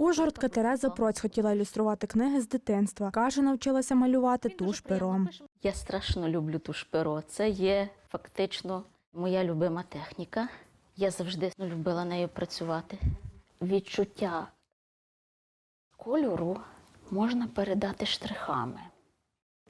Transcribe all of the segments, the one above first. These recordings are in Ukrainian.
Ужгородка Тереза Проць хотіла ілюструвати книги з дитинства. Каже, навчилася малювати туш пером. Я страшно люблю туш перо. Це є фактично моя любима техніка. Я завжди любила нею працювати. Відчуття кольору можна передати штрихами.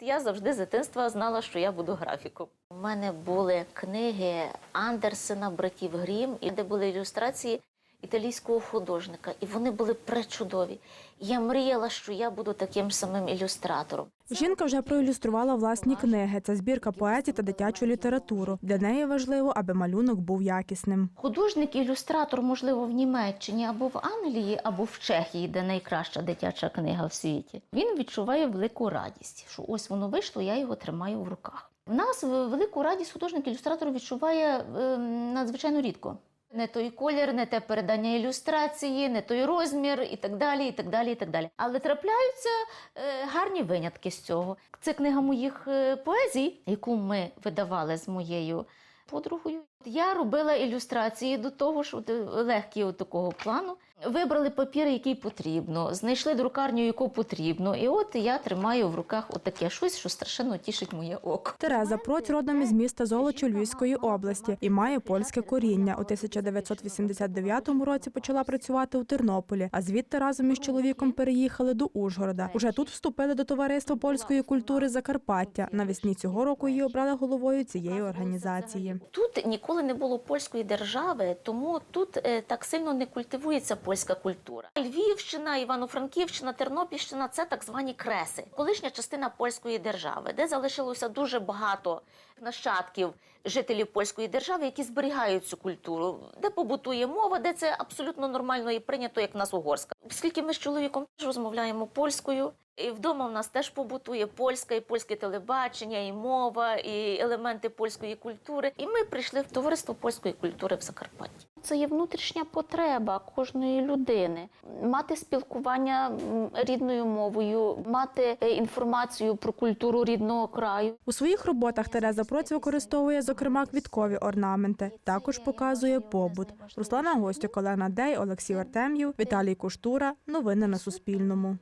Я завжди з дитинства знала, що я буду графіком. У мене були книги Андерсена, братів Грім, і де були ілюстрації італійського художника, і вони були пречудові. Я мріяла, що я буду таким самим ілюстратором. Жінка вже проілюструвала власні книги. Це збірка поезії та дитячу літературу. Для неї важливо, аби малюнок був якісним. Художник-ілюстратор, можливо, в Німеччині або в Англії, або в Чехії, де найкраща дитяча книга в світі. Він відчуває велику радість, що ось воно вийшло, я його тримаю в руках. В нас велику радість художник-ілюстратор відчуває е, надзвичайно рідко. Не той колір, не те передання ілюстрації, не той розмір і так далі, і так далі, і так далі. Але трапляються е, гарні винятки з цього. Це книга моїх е, поезій, яку ми видавали з моєю подругою. Я робила ілюстрації до того, що е, легкі от такого плану. Вибрали папір, який потрібно, знайшли друкарню, яку потрібно. І от я тримаю в руках отаке щось, що страшенно тішить моє око. Тереза Проць родом із міста Золочі Львівської області і має польське коріння. У 1989 році почала працювати у Тернополі, а звідти разом із чоловіком переїхали до Ужгорода. Уже тут вступили до товариства польської культури Закарпаття. Навесні цього року її обрали головою цієї організації. Тут ніколи не було польської держави, тому тут е, так сильно не культивується польська культура. Львівщина, Івано-Франківщина, Тернопільщина це так звані креси, колишня частина польської держави, де залишилося дуже багато нащадків жителів польської держави, які зберігають цю культуру, де побутує мова, де це абсолютно нормально і прийнято, як в нас угорська. Оскільки ми з чоловіком теж розмовляємо польською. І вдома в нас теж побутує польська і польське телебачення, і мова, і елементи польської культури. І ми прийшли в товариство польської культури в Закарпатті. Це є внутрішня потреба кожної людини мати спілкування рідною мовою, мати е, інформацію про культуру рідного краю. У своїх роботах Тереза Проць використовує, зокрема, квіткові орнаменти. Також показує побут. Руслана Гостюк, Олена Дей, Олексій Артем'єв, Віталій Куштура. Новини на Суспільному.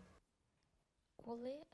will it.